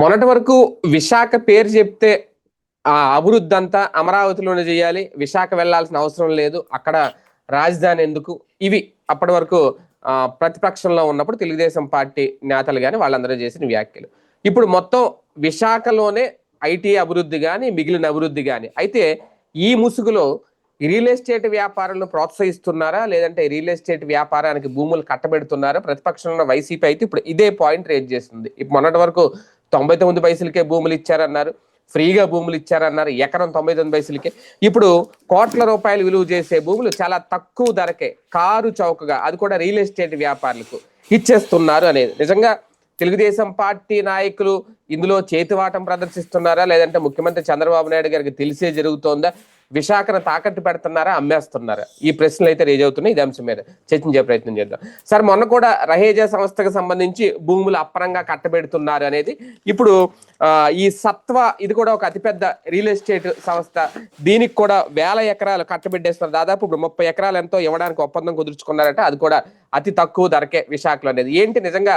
మొన్నటి వరకు విశాఖ పేరు చెప్తే ఆ అభివృద్ధి అంతా అమరావతిలోనే చేయాలి. విశాఖ వెళ్ళాల్సిన అవసరం లేదు. అక్కడ రాజధాని ఎందుకు? ఇవి అప్పటి వరకు ప్రతిపక్షంలో ఉన్నప్పుడు తెలుగుదేశం పార్టీ నేతలు కానీ వాళ్ళందరూ చేసిన వ్యాఖ్యలు. ఇప్పుడు మొత్తం విశాఖలోనే ఐటీ అభివృద్ధి కానీ మిగిలిన అభివృద్ధి కానీ అయితే ఈ ముసుగులో రియల్ ఎస్టేట్ వ్యాపారాలను ప్రోత్సహిస్తున్నారా? లేదంటే రియల్ ఎస్టేట్ వ్యాపారానికి భూములు కట్టబెడుతున్నారా? ప్రతిపక్షంలో ఉన్న వైసీపీ అయితే ఇప్పుడు ఇదే పాయింట్ రేజ్ చేస్తుంది. ఇప్పుడు మొన్నటి వరకు తొంభై తొమ్మిది పైసలకే భూములు ఇచ్చారన్నారు. ఫ్రీగా భూములు ఇచ్చారన్నారు. ఎకరం తొంభై తొమ్మిది పైసలకే. ఇప్పుడు కోట్ల రూపాయలు విలువ చేసే భూములు చాలా తక్కువ ధరకే కారు చౌకగా అది కూడా రియల్ ఎస్టేట్ వ్యాపారులకు ఇచ్చేస్తున్నారు అనేది. నిజంగా తెలుగుదేశం పార్టీ నాయకులు ఇందులో చేతివాటం ప్రదర్శిస్తున్నారా? లేదంటే ముఖ్యమంత్రి చంద్రబాబు నాయుడు గారికి తెలిసే జరుగుతోందా? విశాఖను తాకట్టు పెడుతున్నారా అమ్మేస్తున్నారా? ఈ ప్రశ్నలు అయితే రేజ్ అవుతున్నాయి. ఇది అంశం మీద చర్చించే ప్రయత్నం చేద్దాం. సార్ మొన్న కూడా రహేజా సంస్థకు సంబంధించి భూములు అప్పరంగా కట్టబెడుతున్నారు అనేది. ఇప్పుడు ఈ సత్వ ఇది కూడా ఒక అతిపెద్ద రియల్ ఎస్టేట్ సంస్థ. దీనికి కూడా వేల ఎకరాలు కట్టబెట్టేస్తున్నారు. దాదాపు ఇప్పుడు ముప్పై ఎకరాలు ఎంతో ఇవ్వడానికి ఒప్పందం కుదుర్చుకున్నారంటే అది కూడా అతి తక్కువ ధరకే విశాఖలో అనేది. ఏంటి నిజంగా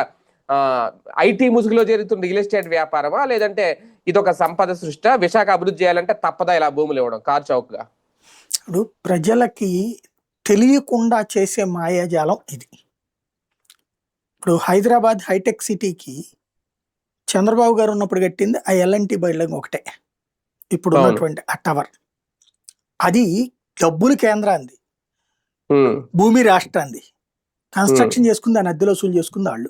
ఐటీ ముసుగులో జరుగుతున్న రియల్ ఎస్టేట్ వ్యాపారమా? లేదంటే ఇది ఒక సంపద సృష్టి? విశాఖ అభివృద్ధి చేయాలంటే తప్పదా ఇలా భూములు ఇవ్వడం? కార్ చౌకగా. ఇప్పుడు ప్రజలకి తెలియకుండా చేసే మాయాజాలం ఇది. ఇప్పుడు హైదరాబాద్ హైటెక్ సిటీకి చంద్రబాబు గారు ఉన్నప్పుడు కట్టింది ఆ ఎల్ఎన్టీ బిల్డింగ్ ఒకటే. ఇప్పుడు. ఉన్నటువంటి ఆ టవర్. అది డబ్బులు కేంద్రాంది భూమి రాష్ట్రాంది కన్స్ట్రక్షన్ చేసుకుంది దాని అద్దెలు వసూలు చేసుకుంది వాళ్ళు.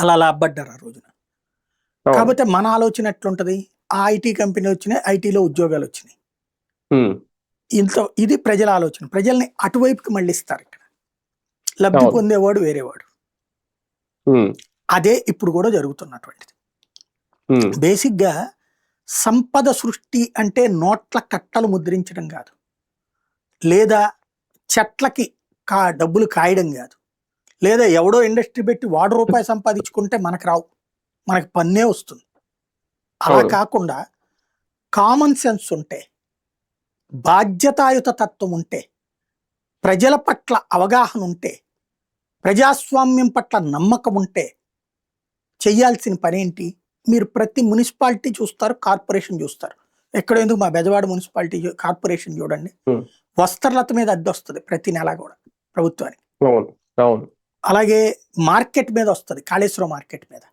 అలా లాభపడ్డారు ఆ రోజున. కాకపోతే మన ఆలోచన ఎట్లుంటది? ఆ ఐటీ కంపెనీ వచ్చినాయి ఐటీలో ఉద్యోగాలు వచ్చినాయి. ఇంత ఇది ప్రజల ఆలోచన. ప్రజల్ని అటువైపుకి మళ్ళిస్తారు ఇక్కడ. లబ్ధి. పొందేవాడు వేరేవాడు. అదే ఇప్పుడు కూడా జరుగుతున్నటువంటిది. ఉమ్, బేసిక్గా సంపద సృష్టి అంటే నోట్ల కట్టలు ముద్రించడం కాదు. లేదా చెట్లకి కా డబ్బులు కాయడం కాదు. లేదా ఎవడో ఇండస్ట్రీ పెట్టి వాడు రూపాయి సంపాదించుకుంటే మనకు రావు. మనకి పన్నే వస్తుంది. అలా. కాకుండా కామన్ సెన్స్ ఉంటే బాధ్యతాయుత తత్వం ఉంటే ప్రజల పట్ల అవగాహన ఉంటే ప్రజాస్వామ్యం పట్ల నమ్మకం ఉంటే చెయ్యాల్సిన పనేంటి మీరు ప్రతి మున్సిపాలిటీ చూస్తారు కార్పొరేషన్ చూస్తారు. ఎక్కడ ఎందుకు మా బెజవాడ మున్సిపాలిటీ కార్పొరేషన్ చూడండి. వస్త్రలత మీద అద్దె వస్తుంది ప్రతి నెల కూడా ప్రభుత్వానికి. అలాగే మార్కెట్ మీద వస్తుంది కాళేశ్వరం మార్కెట్ మీద.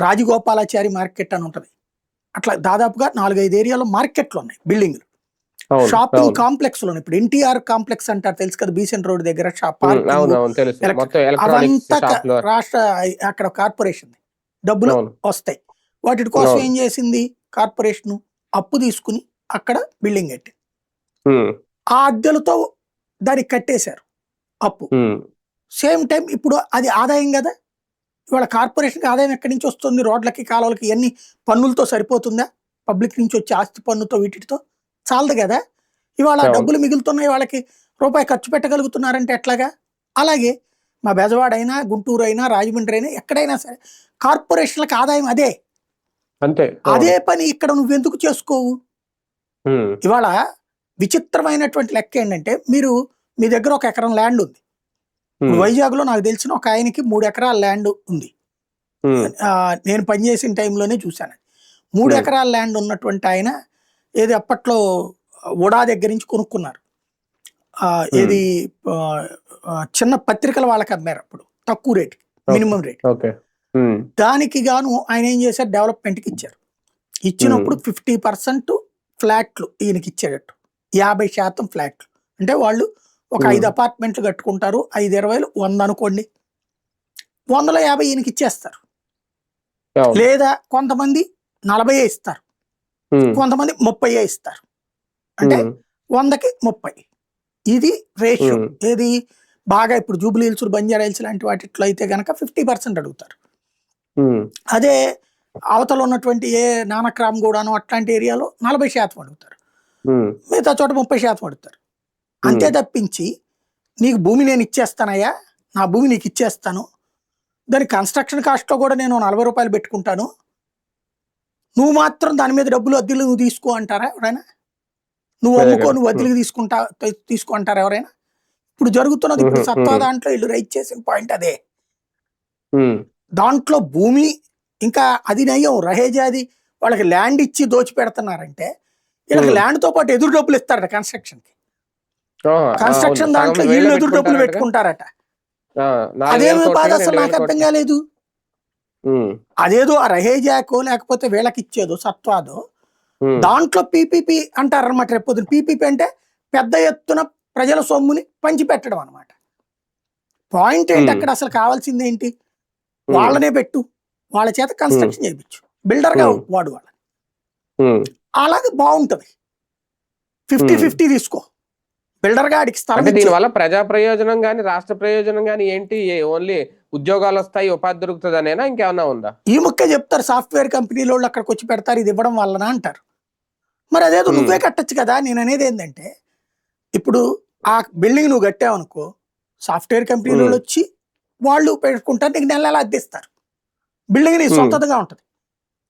రాజగోపాలాచారి మార్కెట్ అని ఉంటుంది. అట్లా దాదాపుగా నాలుగైదు ఏరియాలో మార్కెట్లు ఉన్నాయి బిల్డింగ్లు. షాపింగ్. కాంప్లెక్స్లో ఇప్పుడు ఎన్టీఆర్ కాంప్లెక్స్ అంటారు తెలుసు కదా బీసెంట్ రోడ్ దగ్గర అవంతా రాష్ట్ర అక్కడ కార్పొరేషన్. డబ్బులు వస్తాయి. వాటి కోసం. ఏం చేసింది కార్పొరేషన్? అప్పు తీసుకుని అక్కడ బిల్డింగ్ కట్టి ఉమ్, ఆ అద్దెలతో దానికి కట్టేశారు అప్పు. సేమ్ టైం ఇప్పుడు అది ఆదాయం కదా? ఇవాళ కార్పొరేషన్కి ఆదాయం ఎక్కడి నుంచి వస్తుంది? రోడ్లకి కాలువలకి ఇవన్నీ పన్నులతో సరిపోతుందా? పబ్లిక్ నుంచి వచ్చే ఆస్తి పన్నుతో వీటితో? చాలదు కదా? ఇవాళ. డబ్బులు మిగులుతున్నాయి వాళ్ళకి రూపాయి ఖర్చు పెట్టగలుగుతున్నారంటే ఎట్లాగా? అలాగే మా బెజవాడ అయినా గుంటూరు అయినా రాజమండ్రి అయినా ఎక్కడైనా సరే కార్పొరేషన్లకు ఆదాయం అదే. అంతే. అదే పని ఇక్కడ నువ్వెందుకు చేసుకోవు? ఇవాళ విచిత్రమైనటువంటి లెక్క ఏంటంటే మీరు మీ దగ్గర ఒక ఎకరం ల్యాండ్ ఉంది. వైజాగ్లో నాకు తెలిసిన ఒక ఆయనకి మూడు ఎకరాల ల్యాండ్ ఉంది. నేను పనిచేసిన టైంలోనే చూశాను. మూడు. ఎకరాల ల్యాండ్ ఉన్నటువంటి ఆయన ఏది అప్పట్లో ఉడా దగ్గర నుంచి కొనుక్కున్నారు. ఆ, చిన్న పత్రికల వాళ్ళకి అమ్మారు అప్పుడు. తక్కువ రేట్ మినిమం రేట్ దానికి గాను ఆయన ఏం చేశారు? డెవలప్మెంట్కి ఇచ్చారు. ఇచ్చినప్పుడు ఫిఫ్టీ పర్సెంట్ ఫ్లాట్లు ఈయనకి ఇచ్చేటట్టు. యాభై శాతం ఫ్లాట్లు. అంటే వాళ్ళు ఒక. ఐదు అపార్ట్మెంట్లు కట్టుకుంటారు. ఐదు ఇరవైలు వంద అనుకోండి. వందలో యాభై ఈయనకి ఇచ్చేస్తారు. లేదా కొంతమంది నలభై ఇస్తారు. కొంతమంది ముప్పై ఇస్తారు. అంటే వందకి ముప్పై. ఇది రేషియో. ఏది? బాగా ఇప్పుడు జూబ్లీ హిల్స్ బంజారా హిల్స్ లాంటి వాటిలో అయితే కనుక ఫిఫ్టీ పర్సెంట్ అడుగుతారు. అదే అవతల ఉన్నటువంటి ఏ నానక్రామ్ గూడాను అట్లాంటి ఏరియాలో నలభై శాతం అడుగుతారు. మిగతా చోట ముప్పై శాతం అడుగుతారు. అంతే తప్పించి నీకు భూమి నేను ఇచ్చేస్తానయ్యా నా భూమి నీకు ఇచ్చేస్తాను. దాని కన్స్ట్రక్షన్ కాస్ట్లో కూడా నేను నలభై రూపాయలు పెట్టుకుంటాను. నువ్వు మాత్రం దాని మీద డబ్బులు అద్దెలు నువ్వు తీసుకో అంటారా ఎవరైనా? నువ్వు అమ్ముకో. నువ్వు అద్దెలు తీసుకుంటా తీసుకో అంటారా ఎవరైనా? ఇప్పుడు జరుగుతున్నది ఇప్పుడు సత్తా. దాంట్లో ఇల్లు రైట్ చేసిన పాయింట్ అదే. దాంట్లో భూమి ఇంకా అది నయ్యం రహేజాది వాళ్ళకి ల్యాండ్ ఇచ్చి దోచి పెడుతున్నారంటే వీళ్ళకి Hmm. ల్యాండ్తో పాటు ఎదురు డబ్బులు ఇస్తారట కన్స్ట్రక్షన్కి. ఆహా, కన్స్ట్రక్షన్. దాంట్లో వీళ్ళు ఎదురు డబ్బులు పెట్టుకుంటారట. అదేమి బాధ అసలు నాకు అర్థం. కాలేదు. అదేదో ఆ రహేజాకో లేకపోతే వీళ్ళకి ఇచ్చేదో సత్వాదో దాంట్లో పీపీపీ అంటారు అనమాట రేపు పొద్దున. పీపీపీ అంటే పెద్ద ఎత్తున ప్రజల సొమ్ముని పంచిపెట్టడం అనమాట పాయింట్ ఏంటి. అక్కడ అసలు కావాల్సింది ఏంటి? వాళ్ళనే పెట్టు. వాళ్ళ చేత కన్స్ట్రక్షన్ చేయించు బిల్డర్గా. వాడు వాళ్ళ ఉమ్, అలాగే బాగుంటది. ఫిఫ్టీ. ఫిఫ్టీ తీసుకో. బిల్డర్గా స్థలం ఇచ్చేయ్. దీని వల్ల ప్రజా ప్రయోజనం గాని రాష్ట్ర ప్రయోజనం గాని ఏంటి ఓన్లీ ఉద్యోగాలు వస్తాయి ఉపాధి దొరుకుతుంది అనేనా ఇంకేమన్నా ఉందా ఈ ముక్కే చెప్తారు సాఫ్ట్వేర్ కంపెనీల వాళ్ళు అక్కడికి వచ్చి పెడతారు ఇది ఇవ్వడం వల్లన అంటారు మరి అదేదో. నువ్వే కట్టొచ్చు కదా నేను అనేది ఏంటంటే ఇప్పుడు ఆ బిల్డింగ్ నువ్వు కట్టావు అనుకో సాఫ్ట్వేర్ కంపెనీల. వాళ్ళు వచ్చి వాళ్ళు పెట్టుకుంటారు నీకు నెల నెల అద్దెస్తారు బిల్డింగ్ నీ. సొంతగా ఉంటది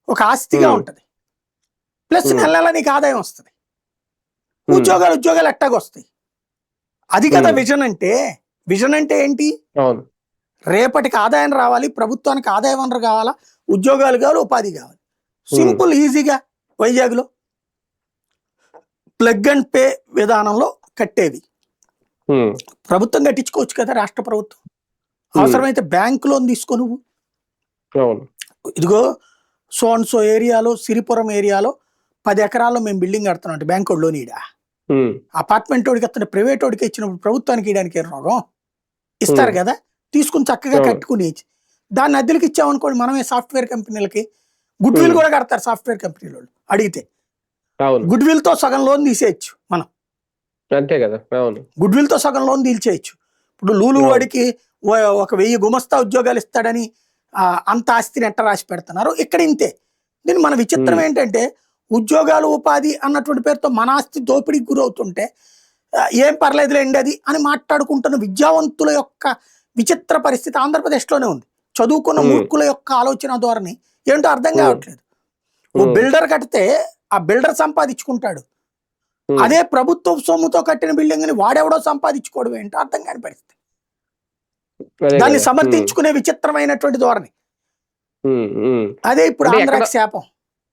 ఒక ఆస్తిగా. ఉంటది ప్లస్. నెల నెల నీకు ఆదాయం వస్తుంది ఉద్యోగాలు ఉద్యోగాలు ఎట్టాగా వస్తాయి అది కదా. విజన్ అంటే. విజన్ అంటే ఏంటి? రేపటికి ఆదాయం రావాలి ప్రభుత్వానికి ఆదాయ వనరు కావాలా? ఉద్యోగాలు కావాలి ఉపాధి కావాలి. సింపుల్ ఈజీగా వైజాగ్లో ప్లగ్ అండ్ పే విధానంలో కట్టేవి. ఉమ్, ప్రభుత్వం కట్టించుకోవచ్చు కదా రాష్ట్ర ప్రభుత్వం. అవసరమైతే బ్యాంక్ లోన్ తీసుకో నువ్వు. ఇదిగో సో అండ్ సో ఏరియాలో సిరిపురం ఏరియాలో పది ఎకరాల్లో మేము బిల్డింగ్ కడుతున్నాం అంటే బ్యాంక్ లోన్ ఉమ్, అపార్ట్మెంట్ వాడికి ఇస్తున్న ప్రైవేట్ వాడికి ఇచ్చినప్పుడు ప్రభుత్వానికి ఇవ్వడానికి రోగం? ఇస్తారు. కదా? తీసుకుని చక్కగా. కట్టుకుని దాన్ని అద్దెలకు ఇచ్చామనుకోండి మనమే సాఫ్ట్వేర్ కంపెనీలకి గుడ్ విల్. కూడా కడతారు సాఫ్ట్వేర్ కంపెనీల వాళ్ళు అడిగితే. గుడ్ విల్తో సగం లోన్ తీసేయచ్చు మనం. అంతే కదా? గుడ్ విల్తో సగం లోన్ తీల్చేయచ్చు. ఇప్పుడు లూలు. వాడికి ఒక వెయ్యి గుమస్తా ఉద్యోగాలు ఇస్తాడని అంత ఆస్తిని ఎట్ట రాసి పెడుతున్నారు? ఇక్కడ ఇంతే. దీని మన విచిత్రం. ఏంటంటే ఉద్యోగాలు ఉపాధి అన్నటువంటి పేరుతో మన ఆస్తి దోపిడీకి గురవుతుంటే ఏం పర్లేదులేండి అది అని మాట్లాడుకుంటున్న విద్యావంతుల యొక్క విచిత్ర పరిస్థితి ఆంధ్రప్రదేశ్లోనే ఉంది. చదువుకున్న. మూర్ఖుల యొక్క ఆలోచన ధోరణి ఏంటో అర్థం. కావట్లేదు. ఓ బిల్డర్ కడితే ఆ బిల్డర్ సంపాదించుకుంటాడు. అదే ప్రభుత్వ సొమ్ముతో కట్టిన బిల్డింగ్ని వాడెవడో సంపాదించుకోవడం ఏంటో అర్థం కాని పరిస్థితి. దాన్ని. సమర్థించుకునే విచిత్రమైనటువంటి ధోరణి. అదే ఇప్పుడు ఆంధ్రాకి శాపం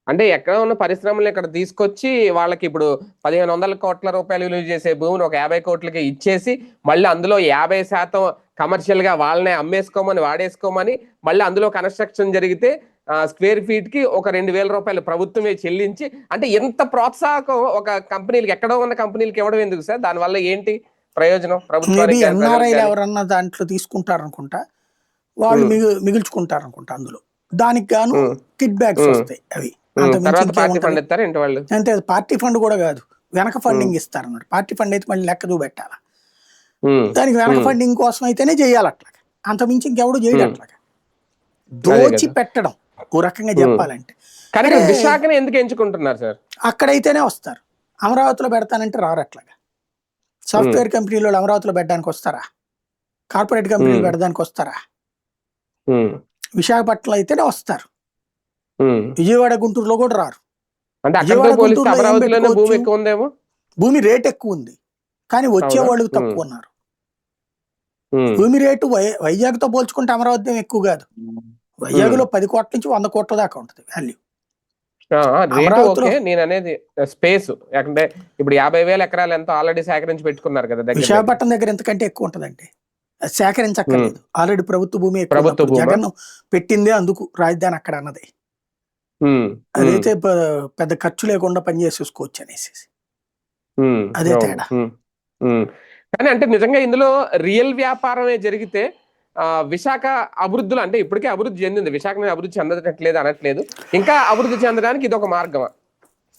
అంటే ఎక్కడ ఉన్న పరిశ్రమలు ఇక్కడ తీసుకొచ్చి వాళ్ళకి ఇప్పుడు పదిహేను వందల కోట్ల రూపాయలు విలువ చేసే భూమిని ఒక యాభై కోట్లకి ఇచ్చేసి మళ్ళీ అందులో యాభై శాతం కమర్షియల్గా వాళ్ళనే అమ్మేసుకోమని వాడేసుకోమని మళ్ళీ అందులో కన్స్ట్రక్షన్ జరిగితే స్క్వేర్ ఫీట్కి ఒక రెండు వేల రూపాయలు ప్రభుత్వమే చెల్లించి అంటే ఎంత ప్రోత్సాహకం ఒక కంపెనీలకి ఎక్కడో ఉన్న కంపెనీలకి ఇవ్వడం ఎందుకు సార్ దానివల్ల ఏంటి ప్రయోజనం? ఎవరన్నా దాంట్లో తీసుకుంటారనుకుంటా వాళ్ళు Hmm. మిగు మిగుల్చుకుంటారనుకుంటా అందులో దానికి గాను కిడ్ బ్యాగ్స్. వస్తాయి అవి తర్వాత పార్టీ? ఫండ్ ఇస్తారు ఏంటి వాళ్ళు అంతే అది పార్టీ ఫండ్ కూడా కాదు. వెనక ఫండింగ్ ఇస్తారన్నమాట. పార్టీ ఫండ్ అయితే మళ్ళీ లెక్క చూపెట్టాలి? దానికి వెనక. ఫండింగ్ కోసం అయితేనే చేయాలి అట్లాగా అంత మించి ఇంకెవడు చేయడు. అట్లాగా. దోచి. పెట్టడం ఓ రకంగా. చెప్పాలంటే. విశాఖని ఎందుకు ఎంచుకుంటున్నారు సార్? అక్కడైతేనే వస్తారు. అమరావతిలో పెడతానంటే రారు అట్లాగా. సాఫ్ట్వేర్ కంపెనీలు అమరావతిలో పెట్టడానికి వస్తారా? కార్పొరేట్ కంపెనీలు. పెట్టడానికి వస్తారా? ఉమ్, విశాఖపట్నంలో అయితేనే వస్తారు. విజయవాడ గుంటూరులో కూడా రారు. అంటే భూమి? ఎక్కువ ఉందేమో భూమి రేట్ ఎక్కువ ఉంది కానీ వచ్చే అవునా? వాళ్ళు Hmm. తక్కువ ఉన్నారు. భూమి రేటు వైజాగ్తో పోల్చుకుంటే అమరావతి ఎక్కువ కాదు. వైజాగ్లో పది కోట్ల నుంచి వంద కోట్ల దాకా ఉంటుంది వాల్యూ నేను అనేది స్పేస్. అంటే ఇప్పుడు యాభై వేల ఎకరాలు ఎంతో ఆల్రెడీ సేకరించి పెట్టుకున్నారు కదా. విశాఖపట్నం దగ్గర ఎంతకంటే ఎక్కువ ఉంటుందండి. సేకరించక్కర్లేదు. ఆల్రెడీ ప్రభుత్వ భూమి? జగన్ పెట్టిందే అందుకు రాజధాని అక్కడ అన్నది. అదైతే పెద్ద ఖర్చు లేకుండా పనిచేసేసుకోవచ్చు అనేసి ఉమ్, అదే తేడా. కానీ అంటే నిజంగా ఇందులో రియల్ వ్యాపారమే జరిగితే విశాఖ అభివృద్ధులు అంటే ఇప్పటికే అభివృద్ధి చెందింది. విశాఖ అభివృద్ధి చెందట్లేదు అనట్లేదు. ఇంకా అభివృద్ధి చెందడానికి ఇది ఒక మార్గమా?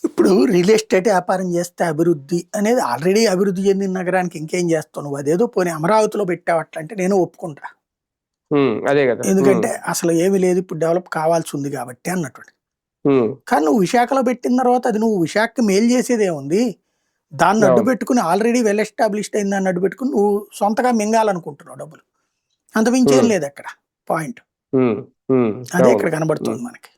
ఇప్పుడు రియల్ ఎస్టేట్ వ్యాపారం చేస్తే అభివృద్ధి అనేది ఆల్రెడీ అభివృద్ధి చెందిన నగరానికి ఇంకేం చేస్తావు నువ్వు? అదేదో పోనీ అమరావతిలో పెట్టావు అట్లంటే నేను ఒప్పుకుంటా. అదే కదా. ఎందుకంటే అసలు ఏమీ లేదు. ఇప్పుడు డెవలప్ కావాల్సి ఉంది కాబట్టి అన్నటువంటి ఉమ్, కానీ నువ్వు విశాఖలో పెట్టిన తర్వాత అది నువ్వు విశాఖకి మేలు చేసేది ఏముంది? దాన్ని అడ్డు. పెట్టుకుని ఆల్రెడీ వెల్ ఎస్టాబ్లిష్డ్ అయింది దాన్ని అడ్డు పెట్టుకుని నువ్వు సొంతగా మింగాలనుకుంటున్నావు డబ్బులు. అంతమించి ఏం Hmm. లేదు అక్కడ. పాయింట్ అదే. ఇక్కడ కనబడుతుంది మనకి.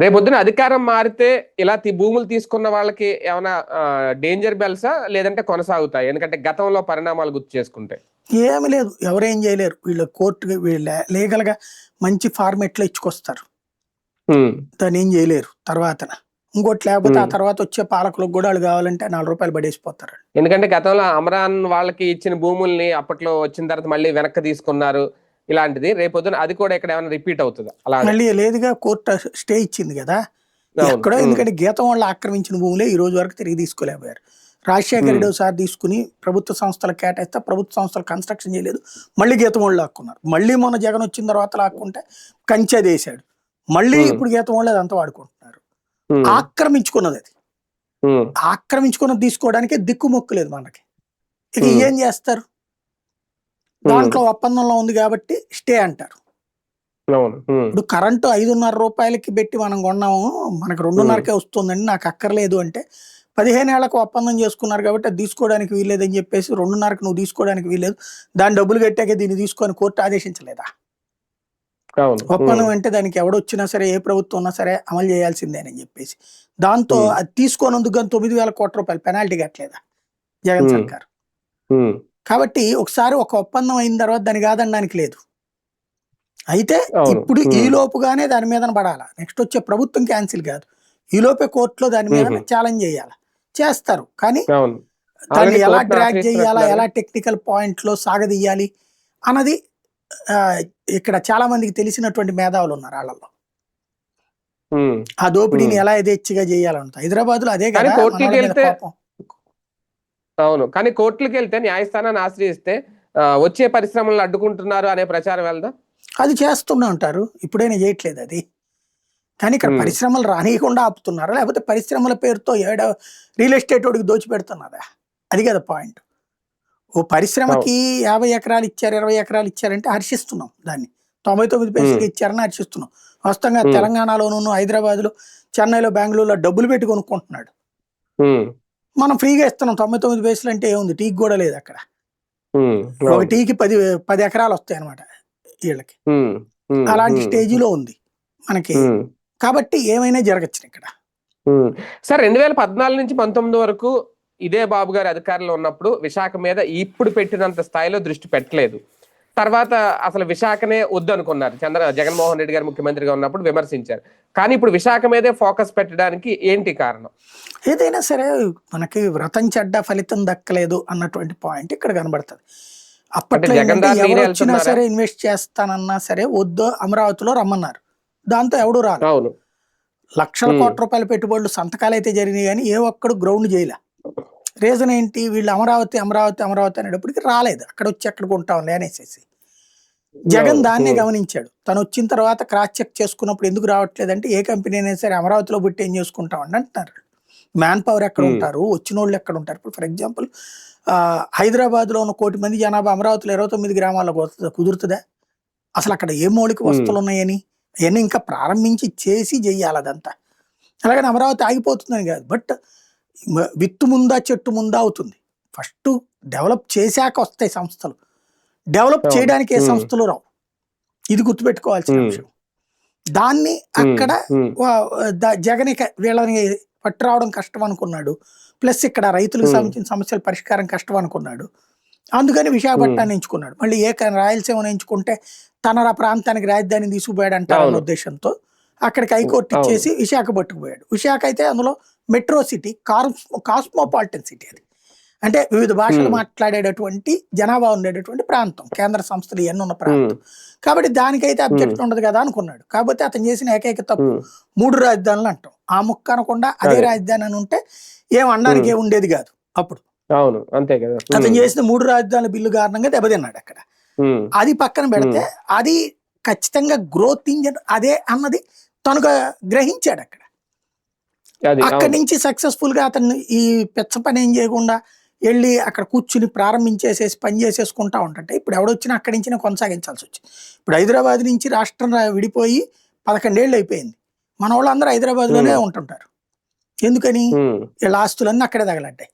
రేపొద్దున అధికారం మారితే ఇలా తి- భూములు తీసుకున్న వాళ్ళకి ఏమైనా డేంజర్ బెల్సా లేదంటే కొనసాగుతాయి? ఎందుకంటే గతంలో పరిణామాలు గుర్తు చేసుకుంటే. ఏమీ లేదు. ఎవరేం చేయలేరు. వీళ్ళు కోర్టు వీళ్ళ లీగల్గా మంచి ఫార్మేట్లో ఇచ్చుకొస్తారు. దాన్ని ఏం చేయలేరు తర్వాత ఇంకోటి లేకపోతే ఆ. తర్వాత వచ్చే పాలకులకు కూడా వాళ్ళు కావాలంటే నాలుగు రూపాయలు పడేసిపోతారు. ఎందుకంటే గతంలో అమరాన్ వాళ్ళకి ఇచ్చిన భూముల్ని అప్పట్లో వచ్చిన తర్వాత మళ్ళీ వెనక్కి తీసుకున్నారు ఇలాంటిది. రేపొద్దున అది కూడా ఇక్కడ ఏమైనా రిపీట్ అవుతుందా? అలా మళ్ళీ లేదుగా కోర్టు స్టే ఇచ్చింది కదా. ఎక్కడో ఎందుకంటే గీతం వాళ్ళు ఆక్రమించిన భూములే ఈ రోజు వరకు తిరిగి తీసుకోలేకపోయారు. రాజశేఖర రెడ్డి ఒకసారి తీసుకుని ప్రభుత్వ సంస్థలకు కేటాయిస్తే ప్రభుత్వ సంస్థలు కన్స్ట్రక్షన్ చేయలేదు. మళ్ళీ గీతం వాళ్ళు లాక్కున్నారు. మళ్ళీ మొన్న జగన్ వచ్చిన తర్వాత లాక్కుంటే కంచె వేసాడు మళ్ళీ. ఇప్పుడు గీతం వాళ్ళు అదంతా వాడుకుంటున్నారు. ఆక్రమించుకున్నది అది. ఆక్రమించుకున్నది తీసుకోవడానికి దిక్కు మొక్కు లేదు మనకి. ఇక. ఏం చేస్తారు? దాంట్లో ఒప్పందంలో ఉంది కాబట్టి స్టే అంటారు. ఇప్పుడు కరెంటు ఐదున్నర రూపాయలకి పెట్టి మనం కొన్నాము మనకు రెండున్నరకే వస్తుందండి నాకు అక్కర్లేదు అంటే పదిహేను ఏళ్ళకు ఒప్పందం చేసుకున్నారు కాబట్టి అది తీసుకోవడానికి వీల్లేదని చెప్పేసి రెండున్నరకు నువ్వు తీసుకోవడానికి వీల్లేదు. దాని డబ్బులు కట్టాక దీన్ని తీసుకొని కోర్టు ఆదేశించలేదా? ఒప్పందం అంటే దానికి ఎవడొచ్చినా సరే ఏ ప్రభుత్వం ఉన్నా సరే అమలు చేయాల్సిందేనని చెప్పేసి దాంతో. అది తీసుకోనందుకు గాను తొమ్మిది వేల కోట్ల రూపాయలు పెనాల్టీ కట్టలేదా జగన్. సర్కార్ కాబట్టి ఒకసారి ఒక ఒప్పందం అయిన తర్వాత దాన్ని కాదనడానికి లేదు అయితే. ఇప్పుడు ఈ. లోపుగానే దాని మీద పడాలా నెక్స్ట్ వచ్చే ప్రభుత్వం క్యాన్సిల్ కాదు ఈ లోపే కోర్టులో దాని మీద. ఛాలెంజ్ చేయాలి చేస్తారు కానీ దాన్ని ఎలా డ్రాగ్ చేయాలా. ఎలా టెక్నికల్ పాయింట్లో సాగదీయాలి అన్నది ఇక్కడ చాలా మందికి తెలిసినటువంటి మేధావులు ఉన్నారు వాళ్ళలో ఆ దోపిడీని. ఎలా యథేచ్ఛగా చేయాలంట. హైదరాబాద్లో అదే కానీ కోర్టుకి వెళ్తే-. అవును. కానీ కోర్టులకు వెళ్తే న్యాయస్థానాన్ని ఆశ్రయిస్తే వచ్చే పరిశ్రమలను అడ్డుకుంటున్నారు అనే ప్రచారం వెళ్దా? అది చేస్తూనే ఉంటారు. ఇప్పుడైనా చేయట్లేదు అది. కానీ ఇక్కడ. పరిశ్రమలు రానియకుండా ఆపుతున్నారా? లేకపోతే పరిశ్రమల పేరుతో ఏడ రియల్ ఎస్టేట్ వాడికి దోచిపెడుతున్నారా? అది కదా పాయింట్. ఓ పరిశ్రమకి యాభై ఎకరాలు ఇచ్చారు ఇరవై ఎకరాలు ఇచ్చారంటే హర్షిస్తున్నాం దాన్ని. తొంభై తొమ్మిది పైసలకి ఇచ్చారని హర్షిస్తున్నాం. వాస్తవంగా. తెలంగాణలోను హైదరాబాద్లో చెన్నైలో బెంగళూరులో డబ్బులు పెట్టి కొనుక్కుంటున్నాడు. మనం ఫ్రీగా ఇస్తున్నాం. తొంభై తొమ్మిది పైసలు అంటే ఏముంది? టీకి కూడా లేదు అక్కడ. ఒక. టీకి పది పది ఎకరాలు వస్తాయి అనమాట వీళ్ళకి. అలాంటి స్టేజిలో ఉంది మనకి. కాబట్టి ఏమైనా జరగచ్చు ఇక్కడ. సార్ రెండు వేల పద్నాలుగు నుంచి పంతొమ్మిది వరకు ఇదే బాబు గారి అధికారంలో ఉన్నప్పుడు విశాఖ మీద ఇప్పుడు పెట్టినంత స్థాయిలో దృష్టి పెట్టలేదు. తర్వాత అసలు విశాఖనే వద్దనుకున్నారు చంద్ర జగన్మోహన్ రెడ్డి గారు ముఖ్యమంత్రిగా ఉన్నప్పుడు విమర్శించారు. కానీ ఇప్పుడు విశాఖ మీదే ఫోకస్ పెట్టడానికి ఏంటి కారణం? ఏదైనా సరే మనకి వ్రతం చెడ్డ ఫలితం దక్కలేదు అన్నటువంటి పాయింట్ ఇక్కడ కనబడుతుంది. అప్పట్లో వచ్చినా? సరే ఇన్వెస్ట్ చేస్తానన్నా సరే వద్దు అమరావతిలో రమ్మన్నారు. దాంతో ఎవడు రాదు లక్షల. కోట్ల రూపాయల పెట్టుబడులు సంతకాలు అయితే జరిగినాయి కానీ ఏ ఒక్కడు గ్రౌండ్ చేయలే. రీజన్ ఏంటి? వీళ్ళు అమరావతి అమరావతి అమరావతి అనేటప్పటికి రాలేదు. అక్కడ వచ్చి ఎక్కడ కొంటాం అనేసి జగన్. దాన్నే గమనించాడు. తను వచ్చిన తర్వాత క్రాస్ చెక్ చేసుకున్నప్పుడు ఎందుకు రావట్లేదంటే ఏ కంపెనీ అయినా సరే అమరావతిలో పెట్టి ఏం చేసుకుంటామండి అంటున్నారు. మ్యాన్ పవర్ ఎక్కడ. ఉంటారు? వచ్చిన వాళ్ళు ఎక్కడ ఉంటారు? ఇప్పుడు ఫర్ ఎగ్జాంపుల్ హైదరాబాద్లో ఉన్న కోటి మంది జనాభా అమరావతిలో ఇరవై తొమ్మిది గ్రామాల్లో కుదురుతుందా? అసలు అక్కడ ఏ మౌలిక. వస్తువులు ఉన్నాయని అవన్నీ ఇంకా ప్రారంభించి చేసి చెయ్యాలి అదంతా. అలాగని అమరావతి ఆగిపోతుందని కాదు. బట్ విత్తు ముందా చెట్టు ముందా అవుతుంది ఫస్ట్ డెవలప్ చేశాక వస్తాయి సంస్థలు డెవలప్. చేయడానికి ఏ. సంస్థలు రావు ఇది గుర్తుపెట్టుకోవాల్సిన. అంశం దాన్ని అక్కడ జగన్ వీళ్ళని పట్టురావడం కష్టం అనుకున్నాడు ప్లస్ ఇక్కడ రైతులకు. సంబంధించిన సమస్యల పరిష్కారం కష్టం అనుకున్నాడు అందుకని విశాఖపట్నాన్ని ఎంచుకున్నాడు మళ్ళీ ఏ రాయలసీమను ఎంచుకుంటే తన ప్రాంతానికి రాజధానిని తీసుకుపోయాడు అంటారన్న అవును. ఉద్దేశంతో అక్కడికి హైకోర్టు. ఇచ్చేసి విశాఖ పట్టుకుపోయాడు విశాఖ అయితే అందులో metro city cosmo cosmopolitan city అది. అంటే వివిధ భాషలు. మాట్లాడేటటువంటి జనాభా ఉండేటటువంటి ప్రాంతం కేంద్ర సంస్థలు ఇవన్నీ ఉన్న ప్రాంతం. కాబట్టి దానికైతే అబ్జెక్ట్ ఉండదు కదా అనుకున్నాడు. కాకపోతే అతను చేసిన ఏకైక తప్పు మూడు రాజధానులు అంటాం. ఆ ముక్క అనకుండా అదే. రాజధాని అని ఉంటే ఏం అనడానికి Hmm. ఏం ఉండేది కాదు అప్పుడు. అవును అంతే కదా. అతను చేసిన మూడు రాజధానుల బిల్లు కారణంగా దెబ్బతిన్నాడు అక్కడ. అది పక్కన పెడితే అది ఖచ్చితంగా గ్రోత్ ఇంజన్ అదే అన్నది తను గ్రహించాడు అక్కడ. అక్కడి. నుంచి సక్సెస్ఫుల్గా అతను ఈ పెచ్చ పని ఏం చేయకుండా వెళ్ళి అక్కడ కూర్చుని ప్రారంభించేసేసి పని చేసేసుకుంటా ఉంటుంటే ఇప్పుడు ఎవడొచ్చినా అక్కడి నుంచి కొనసాగించాల్సి వచ్చింది. ఇప్పుడు హైదరాబాద్ నుంచి రాష్ట్రం విడిపోయి పదకొండేళ్ళు అయిపోయింది. మన వాళ్ళందరూ హైదరాబాద్లోనే. ఉంటుంటారు. ఎందుకని? వీళ్ళ ఆస్తులన్నీ అక్కడే తగలడ్డాయి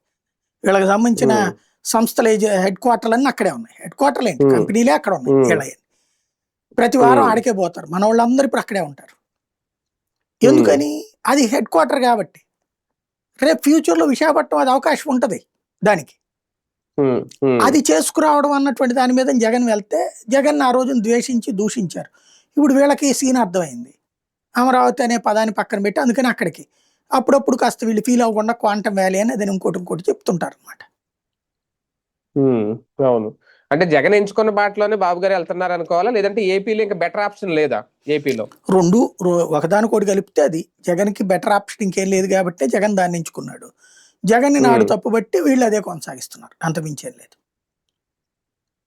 వీళ్ళకి సంబంధించిన సంస్థల హెడ్ క్వార్టర్లు అన్నీ అక్కడే ఉన్నాయి. హెడ్ క్వార్టర్లు ఏంటి. కంపెనీలే అక్కడ ఉన్నాయి. వీళ్ళ ప్రతి వారం. ఆడికే పోతారు. మన వాళ్ళందరూ ఇప్పుడు అక్కడే ఉంటారు. ఎందుకని? అది హెడ్ క్వార్టర్ కాబట్టి. రేపు ఫ్యూచర్లో విశాఖపట్నం అది అవకాశం ఉంటుంది దానికి. అది చేసుకురావడం అన్నటువంటి దాని మీద జగన్ వెళ్తే జగన్ ఆ రోజున ద్వేషించి దూషించారు. ఇప్పుడు వీళ్ళకి సీన్ అర్థమైంది. అమరావతి అనే పదాన్ని పక్కన పెట్టి అందుకని అక్కడికి. అప్పుడప్పుడు కాస్త వీళ్ళు ఫీల్ అవ్వకుండా క్వాంటమ్ వ్యాలీ అని అదే ఇంకోటి ఇంకోటి చెప్తుంటారు అనమాట అవును. అంటే జగన్ ఎంచుకున్న బాటలోనే బాబు గారు వెళ్తున్నారు అనుకోవాలా? లేదంటే ఏపీలో ఇంకా బెటర్ ఆప్షన్ లేదా? ఏపీలో? రెండు ఒకదానికోటి కలిపితే అది. జగన్కి బెటర్ ఆప్షన్ ఇంకేం లేదు కాబట్టి జగన్ దాన్ని ఎంచుకున్నాడు. జగన్ నాడు Hmm. తప్పుబట్టి వీళ్ళు అదే కొనసాగిస్తున్నారు. అంతమించేం లేదు.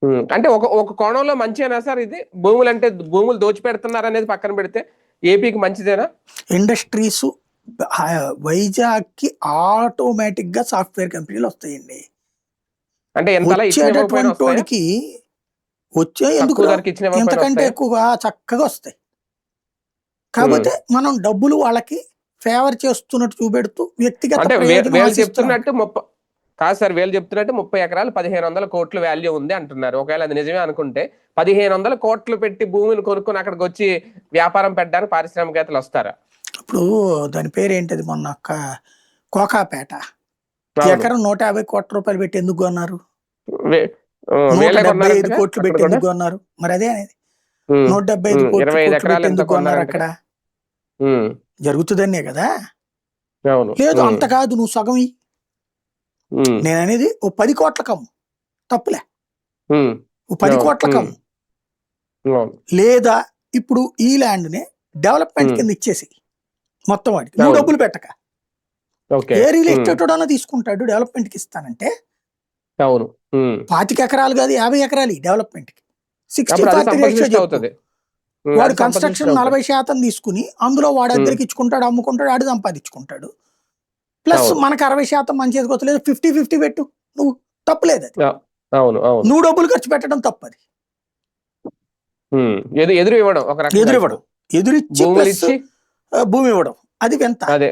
ఉమ్, అంటే ఒక ఒక కోణంలో మంచిదేనా సార్ ఇది? భూములు అంటే భూములు దోచిపెడుతున్నారు అనేది పక్కన పెడితే ఏపీకి మంచిదేనా? ఇండస్ట్రీస్ వైజాగ్కి ఆటోమేటిక్గా సాఫ్ట్వేర్ కంపెనీలు వస్తాయండి. అంటే వచ్చేటటువంటి వచ్చే ఎందుకు వస్తాయా? ఎక్కువగా చక్కగా వస్తాయి. కాకపోతే మనం డబ్బులు వాళ్ళకి ఫేవర్ చేస్తున్నట్టు చూపెడుతూ వ్యక్తిగత వీళ్ళు. చెప్తున్నట్టు ముప్పై కాదు సార్ వీళ్ళు చెప్తున్నట్టు ముప్పై ఎకరాలు పదిహేను వందల కోట్ల వాల్యూ ఉంది అంటున్నారు. ఒకవేళ అది నిజమే అనుకుంటే పదిహేను వందల కోట్లు పెట్టి భూమిని కొనుక్కొని అక్కడికి వచ్చి వ్యాపారం పెట్టడానికి పారిశ్రామికవేత్తలు వస్తారా? ఇప్పుడు దాని పేరు ఏంటది మొన్న కోకాపేట. ఎకరం నూట యాభై కోట్ల రూపాయలు పెట్టి ఎందుకు కొన్నారు? ఆ, నూట డెబ్బై ఐదు కోట్లు పెట్టి? ఎందుకు కొన్నారు? మరి అదే అనేది. నూట డెబ్బై ఐదు కోట్లు పెట్టి ఎందుకు కొన్నారు కొన్నారంట? అక్కడ? జరుగుతుందనే కదా? లేదు అంత కాదు నువ్వు సగం నేను అనేది ఓ పది కోట్ల కమ్ము. తప్పులే. ఓ పది కోట్ల. కమ్ము. లేదా ఇప్పుడు ఈ ల్యాండ్ని డెవలప్మెంట్. కింద ఇచ్చేసి మొత్తం వాడికి. నువ్వు. డబ్బులు పెట్టక. ఏ రియల్ ఎస్టేట్ వాడన్నా తీసుకుంటాడు డెవలప్మెంట్కి ఇస్తానంటే అవును. పాతిక ఎకరాలు కాదు యాభై ఎకరాలు డెవలప్మెంట్కి. సిక్స్టీ ఫార్టీ రేషియో వాడు కన్స్ట్రక్షన్. నలభై శాతం తీసుకుని అందులో వాడు ఉమ్. అద్దెకి ఇచ్చుకుంటాడు అమ్ముకుంటాడు ఆడు సంపాదించుకుంటాడు. ప్లస్. మనకు అరవై శాతం మంచి ఎదుగుతలేదు ఫిఫ్టీ ఫిఫ్టీ పెట్టు. నువ్వు తప్పులేదు అది. నువ్వు డబ్బులు ఖర్చు పెట్టడం తప్పది. ఎదురు ఇవ్వడం ఎదురు ఇవ్వడం. ప్లస్ ఇచ్చి? భూమి ఇవ్వడం. అది వింత. అదే.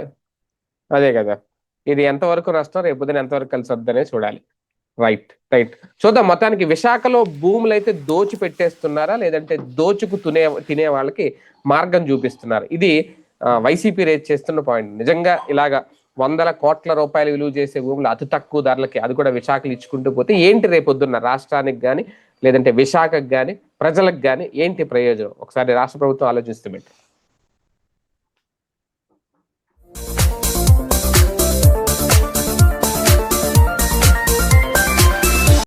అదే కదా. ఇది ఎంతవరకు నష్టం? రేపు పొద్దున ఎంతవరకు కలిసి వద్దనే చూడాలి. రైట్ రైట్ చూద్దాం మొత్తానికి విశాఖలో భూములు అయితే దోచి పెట్టేస్తున్నారా లేదంటే దోచుకు తినే తినే వాళ్ళకి మార్గం చూపిస్తున్నారు. ఇది వైసీపీ రేట్ చేస్తున్న పాయింట్ నిజంగా ఇలాగా వందల కోట్ల రూపాయలు విలువ చేసే భూములు అతి తక్కువ ధరలకి అది కూడా విశాఖలు ఇచ్చుకుంటూ పోతే ఏంటి రేపొద్దున్న రాష్ట్రానికి కానీ లేదంటే విశాఖకు కానీ ప్రజలకు కానీ ఏంటి ప్రయోజనం? ఒకసారి రాష్ట్ర ప్రభుత్వం ఆలోచిస్తూ పెట్టు